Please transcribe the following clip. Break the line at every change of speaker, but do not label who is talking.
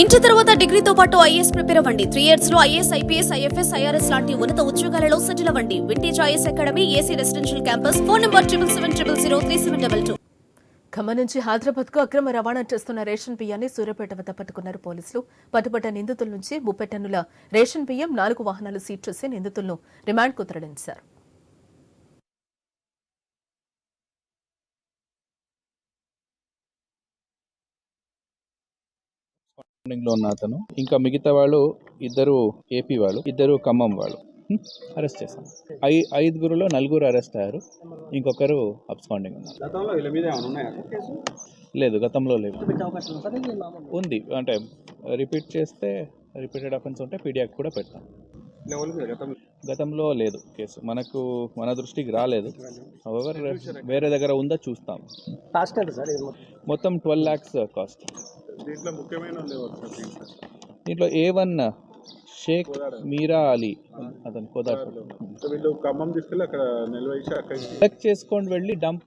Inter తర్వాత డిగ్రీతో పాటు ఐఏఎస్ ప్రిపేర్ అవ్వండి. త్రీ ఇయర్స్లో ఐఏఎస్ ఐపీఎస్ ఐఎఫ్ఎస్ ఐఆర్ఎస్ లాంటి ఉన్నత ఉద్యోగాలలో సెటిల్ అవ్వండి. Vintage IS academy AC residential campus. Phone number triple seven triple zero three seven double two
Khammam నుంచి హైదరాబాద్కు అక్రమ రవాణా చేస్తున్న రేషన్ బియ్యాన్ని సూర్యాపేట వద్ద పట్టుకున్నారు పోలీసులు. పట్టుబడ్డ నిందితుల నుంచి ముప్పై టన్నుల రేషన్ బియ్యం నాలుగు వాహనాలు సీజ్ చేసి నిందితులను రిమాండ్కు తరలించారు.
లో ఉన్న అతను. ఇంకా మిగతా వాళ్ళు ఇద్దరు ఏపీ వాళ్ళు ఇద్దరు ఖమ్మం వాళ్ళు. అరెస్ట్ చేశాం ఐ ఐదుగురులో నలుగురు అరెస్ట్ అయ్యారు. ఇంకొకరు అబ్స్కాండింగ్ ఉన్నారు. లేదు గతంలో లేదు
ఉంది?
అంటే రిపీట్ చేస్తే రిపీటెడ్ అఫెన్స్ ఉంటే పీడియాక్ కూడా పెడతాం.
గతంలో?
లేదు కేసు మనకు మన దృష్టికి రాలేదు. వేరే దగ్గర ఉందా చూస్తాం?
మొత్తం?
ట్వెల్వ్ ల్యాక్స్ కాస్ట్
దీంట్లో ముఖ్యమైన దీంట్లో
ఏ వన్ షేక్ మీరా అలీ అతను
సో వీళ్ళు ఖమ్మం తీసుకెళ్ళి అక్కడ నిల్వేసి అక్కడికి
కలెక్ట్ చేసుకొని వెళ్ళి డంప్